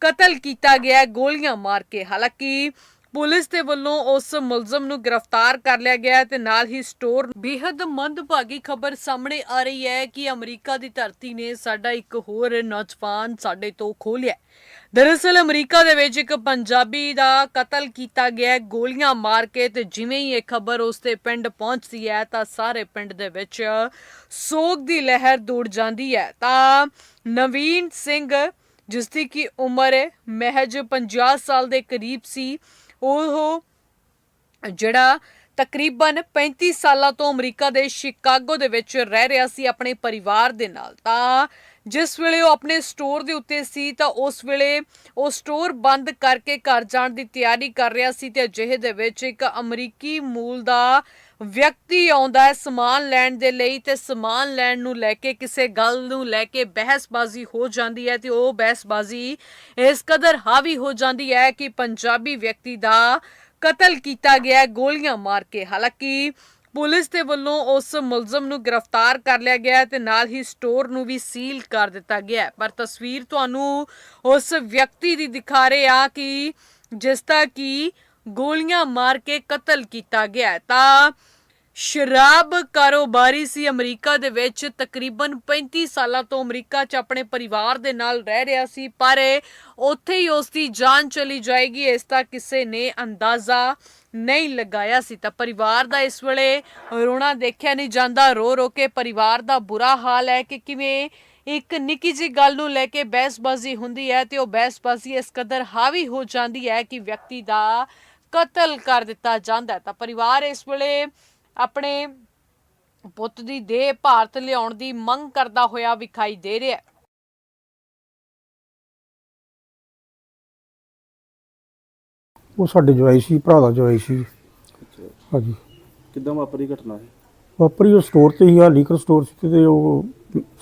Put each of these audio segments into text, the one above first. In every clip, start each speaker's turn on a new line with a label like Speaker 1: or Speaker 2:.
Speaker 1: ਕਤਲ ਕੀਤਾ ਗਿਆ ਹੈ ਗੋਲੀਆਂ ਮਾਰ ਕੇ। ਹਾਲਾਂਕਿ ਪੁਲਿਸ ਦੇ ਵੱਲੋਂ ਉਸ ਮੁਲਜ਼ਮ ਨੂੰ ਗ੍ਰਿਫਤਾਰ ਕਰ ਲਿਆ ਗਿਆ ਤੇ ਨਾਲ ਹੀ ਸਟੋਰ ਬੇहद ਮੰਦਭਾਗੀ ਖਬਰ ਸਾਹਮਣੇ ਆ ਰਹੀ ਹੈ ਕਿ ਅਮਰੀਕਾ ਦੀ ਧਰਤੀ ਨੇ ਸਾਡਾ ਇੱਕ ਹੋਰ ਨੌਜਵਾਨ ਸਾਡੇ ਤੋਂ ਖੋਹ ਲਿਆ। ਦਰਅਸਲ ਅਮਰੀਕਾ ਦੇ ਵਿੱਚ ਇੱਕ ਪੰਜਾਬੀ ਦਾ ਕਤਲ ਕੀਤਾ ਗਿਆ, ਗੋਲੀਆਂ ਮਾਰ ਕੇ ਤੇ ਜਿਵੇਂ ਹੀ ਇਹ ਖਬਰ ਉਸ ਦੇ ਪਿੰਡ ਪਹੁੰਚਦੀ ਹੈ ਤਾਂ ਸਾਰੇ ਪਿੰਡ ਦੇ ਵਿੱਚ ਸੋਗ ਦੀ ਲਹਿਰ ਦੌੜ ਜਾਂਦੀ ਹੈ। ਤਾਂ ਨਵੀਨ ਸਿੰਘ ਜਿਸ ਦੀ ਕੀ ਉਮਰ ਮਹਿਜ 50 ਸਾਲ ਦੇ ਕਰੀਬ ਸੀ। ਉਹ ਜਿਹੜਾ ਤਕਰੀਬਨ 35 ਸਾਲਾਂ ਤੋਂ ਅਮਰੀਕਾ ਦੇ ਸ਼ਿਕਾਗੋ ਦੇ ਵਿੱਚ ਰਹਿ ਰਿਹਾ ਸੀ ਆਪਣੇ ਪਰਿਵਾਰ ਦੇ ਨਾਲ। ਤਾਂ ਜਿਸ ਵੇਲੇ ਉਹ ਆਪਣੇ ਸਟੋਰ ਦੇ ਉੱਤੇ ਸੀ, ਤਾਂ ਉਸ ਵੇਲੇ ਉਹ ਸਟੋਰ ਬੰਦ ਕਰਕੇ ਘਰ ਜਾਣ ਦੀ ਤਿਆਰੀ ਕਰ ਰਿਹਾ ਸੀ ਤੇ ਅਜਿਹੇ ਦੇ ਵਿੱਚ ਇੱਕ ਅਮਰੀਕੀ ਮੂਲ ਦਾ ਵਿਅਕਤੀ ਆਉਂਦਾ ਹੈ ਸਮਾਨ ਲੈਣ ਦੇ ਲਈ ਤੇ ਸਮਾਨ ਲੈਣ ਨੂੰ ਲੈ ਕੇ ਕਿਸੇ ਗੱਲ ਨੂੰ ਲੈ ਕੇ ਬਹਿਸਬਾਜ਼ੀ ਹੋ ਜਾਂਦੀ ਹੈ ਤੇ ਉਹ ਬਹਿਸਬਾਜ਼ੀ ਇਸ ਕਦਰ ਹਾਵੀ ਹੋ ਜਾਂਦੀ ਹੈ ਕਿ ਪੰਜਾਬੀ ਵਿਅਕਤੀ ਦਾ ਕਤਲ ਕੀਤਾ ਗਿਆ ਹੈ, ਗੋਲੀਆਂ ਮਾਰ ਕੇ। ਹਾਲਾਂਕਿ ਪੁਲਿਸ ਦੇ ਵੱਲੋਂ ਉਸ ਮੁਲਜ਼ਮ ਨੂੰ ਗ੍ਰਿਫਤਾਰ ਕਰ ਲਿਆ ਗਿਆ ਤੇ ਨਾਲ ਹੀ ਸਟੋਰ ਨੂੰ ਵੀ ਸੀਲ ਕਰ ਦਿੱਤਾ ਗਿਆ ਪਰ ਤਸਵੀਰ ਤੁਹਾਨੂੰ ਉਸ ਵਿਅਕਤੀ ਦੀ ਦਿਖਾ ਰਹੇ ਆ ਕਿ ਜਿਸ ਦਾ ਕਿ ਗੋਲੀਆਂ ਮਾਰ ਕੇ ਕਤਲ ਕੀਤਾ ਗਿਆ ਤਾਂ ਸ਼ਰਾਬ ਕਾਰੋਬਾਰੀ ਸੀ ਅਮਰੀਕਾ ਦੇ ਵਿੱਚ, ਤਕਰੀਬਨ 35 ਸਾਲਾਂ ਤੋਂ ਅਮਰੀਕਾ 'ਚ ਆਪਣੇ ਪਰਿਵਾਰ ਦੇ ਨਾਲ ਰਹਿ ਰਿਹਾ ਸੀ, ਪਰ ਉੱਥੇ ਹੀ ਉਸ ਦੀ ਜਾਨ ਚਲੀ ਜਾਏਗੀ, ਇਸ ਦਾ ਕਿਸੇ ਨੇ ਅੰਦਾਜ਼ਾ ਨਹੀਂ ਲਗਾਇਆ ਸੀ। ਤਾਂ ਪਰਿਵਾਰ ਦਾ ਇਸ ਵੇਲੇ ਰੋਣਾ ਦੇਖਿਆ ਨਹੀਂ ਜਾਂਦਾ, ਰੋ ਰੋ ਕੇ ਪਰਿਵਾਰ ਦਾ ਬੁਰਾ ਹਾਲ ਹੈ ਕਿ ਕਿਵੇਂ ਇੱਕ ਨਿੱਕੀ ਜਿਹੀ ਗੱਲ ਨੂੰ ਲੈ ਕੇ ਬਹਿਸਬਾਜ਼ੀ ਹੁੰਦੀ ਹੈ ਤੇ ਉਹ ਬਹਿਸਬਾਜ਼ੀ ਇਸ ਕਦਰ ਹਾਵੀ ਹੋ ਜਾਂਦੀ ਹੈ ਕਿ ਵਿਅਕਤੀ ਦਾ ਕਤਲ ਕਰ ਦਿੱਤਾ ਜਾਂਦਾ ਹੈ। ਤਾਂ ਪਰਿਵਾਰ ਇਸ ਵੇਲੇ ਆਪਣੇ ਪੁੱਤ ਦੀ ਦੇਹ ਭਾਰਤ ਲਿਆਉਣ ਦੀ ਮੰਗ ਕਰਦਾ ਹੋਇਆ ਵਿਖਾਈ ਦੇ ਰਿਹਾ ਹੈ।
Speaker 2: ਉਹ ਸਾਡੇ ਜਵਾਈ ਸੀ ਭਰਾ ਦਾ ਜਵਾਈ ਸੀ। ਹਾਂਜੀ।
Speaker 3: ਕਿੱਦਾਂ ਵਾਪਰੀ ਘਟਨਾ ਹੈ
Speaker 2: ਵਾਪਰੀ ਉਹ ਸਟੋਰ ਤੇ ਹੀ ਆ ਲੀਕਰ ਸਟੋਰ ਸੀ ਤੇ ਉਹ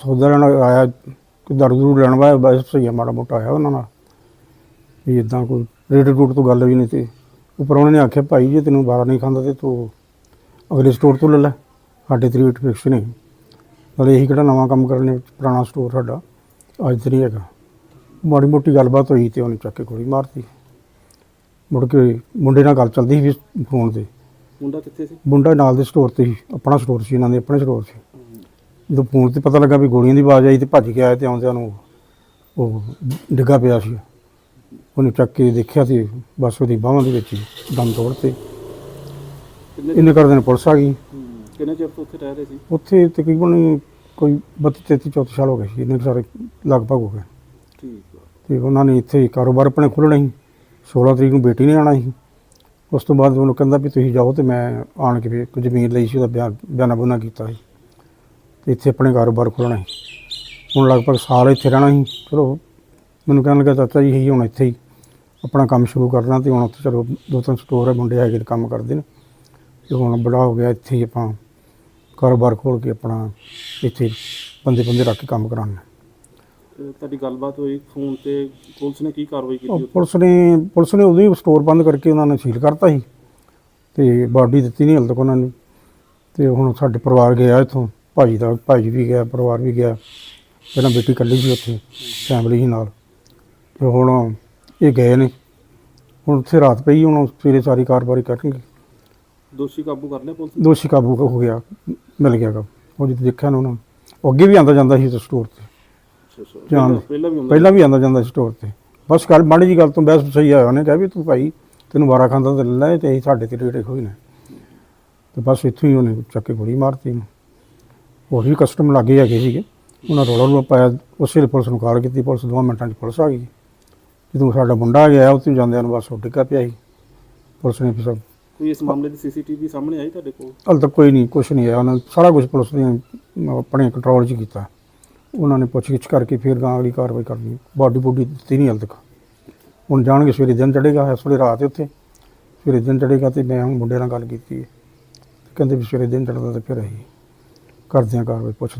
Speaker 2: ਸੌਦਾ ਲੈਣ ਆਇਆ ਕਿ ਦਾਰੂ ਦੂਰੂ ਲੈਣ ਵਾਇਆ ਬਸ ਸਹੀ ਆ ਮਾੜਾ ਮੋਟਾ ਆਇਆ ਉਹਨਾਂ ਨਾਲ। ਵੀ ਇਦਾਂ ਕੋਈ ਰੇਟ ਰੂਟ ਤੋਂ ਗੱਲ ਵੀ ਨਹੀਂ ਤੇ। ਉੱਪਰ ਉਹਨਾਂ ਨੇ ਆਖਿਆ ਭਾਈ ਜੇ ਤੈਨੂੰ ਬਾਰਾ ਨਹੀਂ ਖਾਂਦਾ ਤੇ ਤੂੰ ਅਗਲੇ ਸਟੋਰ ਤੋਂ ਲੈ ਲੈ। ਸਾਡੇ ਤੇ ਰੇਟ ਫਿਕਸ ਨਹੀਂ ਨਾਲੇ ਇਹੀ ਕਿਹੜਾ ਨਵਾਂ ਕੰਮ ਕਰਨੇ ਪੁਰਾਣਾ ਸਟੋਰ ਸਾਡਾ। ਅੱਜ ਤੇ ਨਹੀਂ ਹੈਗਾ। ਮਾੜੀ ਮੋਟੀ ਗੱਲਬਾਤ ਹੋਈ ਤੇ ਉਹਨੇ ਚੱਕ ਕੇ ਗੋਲੀ ਮਾਰਤੀ। ਮੁੜ ਕੇ ਮੁੰਡੇ ਨਾਲ ਗੱਲ ਚੱਲਦੀ ਸੀ ਫੋਨ ਤੇ।
Speaker 3: ਮੁੰਡਾ ਕਿੱਥੇ ਸੀ?
Speaker 2: ਮੁੰਡਾ ਨਾਲ ਦੇ ਸਟੋਰ ਤੇ ਸੀ। ਆਪਣਾ ਸਟੋਰ ਸੀ ਇਹਨਾਂ ਦੇ ਆਪਣੇ ਸਟੋਰ ਸੀ। ਜਦੋਂ ਫੋਨ ਤੇ ਪਤਾ ਲੱਗਾ ਵੀ ਗੋਲੀਆਂ ਦੀ ਆਵਾਜ਼ ਆਈ ਤੇ ਭੱਜ ਕੇ ਆਏ ਤੇ ਆਉਂਦਿਆਂ ਨੂੰ ਉਹ ਡਿੱਗਾ ਪਿਆ ਸੀ। ਉਹਨੇ ਚੱਕ ਕੇ ਦੇਖਿਆ ਤੇ ਬਸ ਉਹਦੀ ਬਾਹਾਂ ਦੇ ਵਿੱਚ ਹੀ ਦਮ ਤੋੜਤੇ।
Speaker 3: ਕਿੰਨੇ
Speaker 2: ਇੰਨੇ ਕਰਦੇ ਨੇ ਪੁਲਿਸ ਆ ਗਈ।
Speaker 3: ਕਿੰਨੇ ਚਿਰ ਤੋਂ ਉੱਥੇ ਰਹਿ ਰਹੇ ਸੀ?
Speaker 2: ਉੱਥੇ ਤਕਰੀਬਨ ਕੋਈ 32 33 ਚੌਥੇ ਸਾਲ ਹੋ ਗਏ ਸੀ। ਕੁ ਸਾਰੇ ਲਗਭਗ ਹੋ ਗਏ।
Speaker 3: ਠੀਕ ਆ।
Speaker 2: ਤੇ ਉਹਨਾਂ ਨੇ ਇੱਥੇ ਕਾਰੋਬਾਰ ਆਪਣੇ ਖੋਲ੍ਹਣਾ ਸੀ। 16 ਤਰੀਕ ਨੂੰ ਬੇਟੀ ਨੇ ਆਣਾ ਸੀ। ਉਸ ਤੋਂ ਬਾਅਦ ਉਹਨੂੰ ਕਹਿੰਦਾ ਵੀ ਤੁਸੀਂ ਜਾਓ ਤੇ ਮੈਂ ਆਣ ਕੇ ਵੀ ਕੋਈ ਜ਼ਮੀਨ ਲਈ ਸੀ ਉਹਦਾ ਬਿਆਨ ਬਿਆਨਾ ਬੁਨਾ ਕੀਤਾ ਸੀ। ਤੇ ਇੱਥੇ ਆਪਣੇ ਕਾਰੋਬਾਰ ਖੋਲ੍ਹਣਾ ਸੀ। ਹੁਣ ਲਗਭਗ ਸਾਲ ਇੱਥੇ ਰਹਿਣਾ ਸੀ। ਚਲੋ ਮੈਨੂੰ ਕਹਿਣ ਲੱਗਾ ਚਾਚਾ ਜੀ ਹੀ ਹੁਣ ਇੱਥੇ ਹੀ ਆਪਣਾ ਕੰਮ ਸ਼ੁਰੂ ਕਰਨਾ ਤੇ ਹੁਣ ਉੱਥੇ ਚਲੋ ਦੋ ਤਿੰਨ ਸਟੋਰ ਹੈ ਮੁੰਡੇ ਹੈਗੇ ਨੇ ਕੰਮ ਕਰਦੇ ਨੇ। ਤੇ ਹੁਣ ਬੜਾ ਹੋ ਗਿਆ ਇੱਥੇ ਹੀ ਆਪਾਂ ਕਾਰੋਬਾਰ ਖੋਲ੍ਹ ਕੇ ਆਪਣਾ ਇੱਥੇ ਬੰਦੇ ਬੰਦੇ ਰੱਖ ਕੇ ਕੰਮ ਕਰਾਉਣਾ
Speaker 3: ਤੇ ਤੁਹਾਡੀ ਗੱਲਬਾਤ ਹੋਈ ਫੋਨ ਤੇ ਪੁਲਿਸ ਨੇ ਕੀ ਕਾਰਵਾਈ ਕੀਤੀ
Speaker 2: ਉਹ
Speaker 3: ਉੱਥੇ?
Speaker 2: ਪੁਲਿਸ ਨੇ ਪੁਲਿਸ ਨੇ ਉਦੋਂ ਹੀ ਸਟੋਰ ਬੰਦ ਕਰਕੇ ਉਹਨਾਂ ਨੇ ਸੀਲ ਕਰਤਾ ਸੀ ਤੇ ਬਾਡੀ ਦਿੱਤੀ ਨਹੀਂ ਹਾਲੇ ਤੱਕ ਉਹਨਾਂ ਨੇ। ਤੇ ਹੁਣ ਸਾਡੇ ਪਰਿਵਾਰ ਗਿਆ ਇੱਥੋਂ ਭਾਜੀ ਦਾ ਭਾਜੀ ਵੀ ਗਿਆ ਪਰਿਵਾਰ ਵੀ ਗਿਆ। ਪਹਿਲਾਂ ਬੇਟੀ ਇਕੱਲੀ ਸੀ ਉੱਥੇ ਫੈਮਿਲੀ ਸੀ ਨਾਲ। ਤੇ ਹੁਣ ਇਹ ਗਏ ਨੇ। ਹੁਣ ਉੱਥੇ ਰਾਤ ਪਈ ਹੁਣ ਸਵੇਰੇ ਸਾਰੀ ਕਾਰਵਾਈ ਕਰਨਗੇ
Speaker 3: ਦੋਸ਼ੀ ਕਾਬੂ ਕਰ ਲਿਆ ਪੁਲਿਸ? ਨੇ
Speaker 2: ਦੋਸ਼ੀ ਕਾਬੂ ਹੋ ਗਿਆ ਮਿਲ ਗਿਆ ਗਾ ਉਹ ਜਦੋਂ ਦੇਖਿਆ ਨਾ ਉਹਨਾਂ ਉਹ ਅੱਗੇ ਵੀ ਆਂਦਾ ਜਾਂਦਾ ਸੀ ਸਟੋਰ ਤੇ।
Speaker 3: ਅੱਛਾ, ਅੱਛਾ।
Speaker 2: ਜਾਣ-
Speaker 3: ਪਹਿਲਾਂ- ਪਹਿਲਾਂ ਵੀ ਹੁੰਦਾ
Speaker 2: ਪਹਿਲਾਂ ਵੀ ਆਂਦਾ ਜਾਂਦਾ ਸੀ ਸਟੋਰ ਤੇ। ਬਸ ਗੱਲ ਮਾੜੀ ਜੀ ਗੱਲ ਤੋਂ ਬਹਿਸ ਸਹੀ ਆਇਆ ਉਹਨੇ ਕਿਹਾ ਵੀ ਤੂੰ ਭਾਈ ਤੈਨੂੰ ਵਾਰਾ ਖਾਂਦਾ ਤੇ ਲੈ ਲੈ ਤੇ ਅਸੀਂ ਸਾਡੇ ਤੇ ਰੇੜੇ ਹੋਈ ਨੇ। ਤੇ ਬਸ ਇੱਥੋਂ ਹੀ ਉਹਨੇ ਚੱਕ ਕੇ ਗੋਲੀ ਮਾਰਤੀ ਇਹਨੂੰ। ਹੋਰ ਵੀ ਕਸਟਮ ਲੱਗੇ ਹੈਗੇ ਸੀਗੇ। ਉਹਨਾਂ ਰੋਲਾ ਨੂੰ ਪਾਇਆ ਉਸੇ ਵੇਲੇ ਪੁਲਿਸ ਨੂੰ ਕਾਲ ਕੀਤੀ ਪੁਲਿਸ ਦੋ ਮਿੰਟਾਂ 'ਚ ਪੁਲਿਸ ਆ ਗਈ। ਜਦੋਂ ਸਾਡਾ ਮੁੰਡਾ ਆ ਗਿਆ ਉੱਥੇ ਜਾਂਦਿਆਂ ਨੂੰ ਬਸ ਉਹ ਡਿੱਗਾ ਪਿਆ ਸੀ। ਪੁਲਿਸ ਨੇ ਫਿਰ
Speaker 3: ਕੋਈ ਇਸ ਮਾਮਲੇ ਦੀ ਸੀਸੀਟੀਵੀ ਸਾਹਮਣੇ ਆਈ ਤੁਹਾਡੇ ਕੋਲ?
Speaker 2: ਹਾਲੇ ਤੱਕ ਕੋਈ ਨਹੀਂ ਕੁਝ ਨਹੀਂ ਆਇਆ। ਉਹਨਾਂ ਸਾਰਾ ਕੁਝ ਪੁਲਿਸ ਨੇ ਆਪਣੇ ਕੰਟਰੋਲ 'ਚ ਕੀਤਾ। ਉਹਨਾਂ ਨੇ ਪੁੱਛਗਿੱਛ ਕਰਕੇ ਫਿਰ ਗਾਂ ਅਗਲੀ ਕਾਰਵਾਈ ਕਰਨੀ। ਬਾਡੀ ਬੁੱਡੀ ਦਿੱਤੀ ਨਹੀਂ ਹਾਲੇ ਤੱਕ। ਹੁਣ ਜਾਣਗੇ ਸਵੇਰੇ ਦਿਨ ਚੜੇਗਾ ਇਸ ਵੇਲੇ ਰਾਤ ਹੈ ਉੱਥੇ। ਸਵੇਰੇ ਦਿਨ ਚੜੇਗਾ ਤੇ ਮੈਂ ਹੁਣ ਮੁੰਡੇ ਨਾਲ ਗੱਲ ਕੀਤੀ ਹੈ। ਕਹਿੰਦੇ ਵੀ ਸਵੇਰੇ ਦਿਨ ਚੜਦਾ ਤੇ ਫਿਰ ਅਸੀਂ ਕਰਦੇ ਹਾਂ ਕਾਰਵਾਈ ਪੁੱਛਦੇ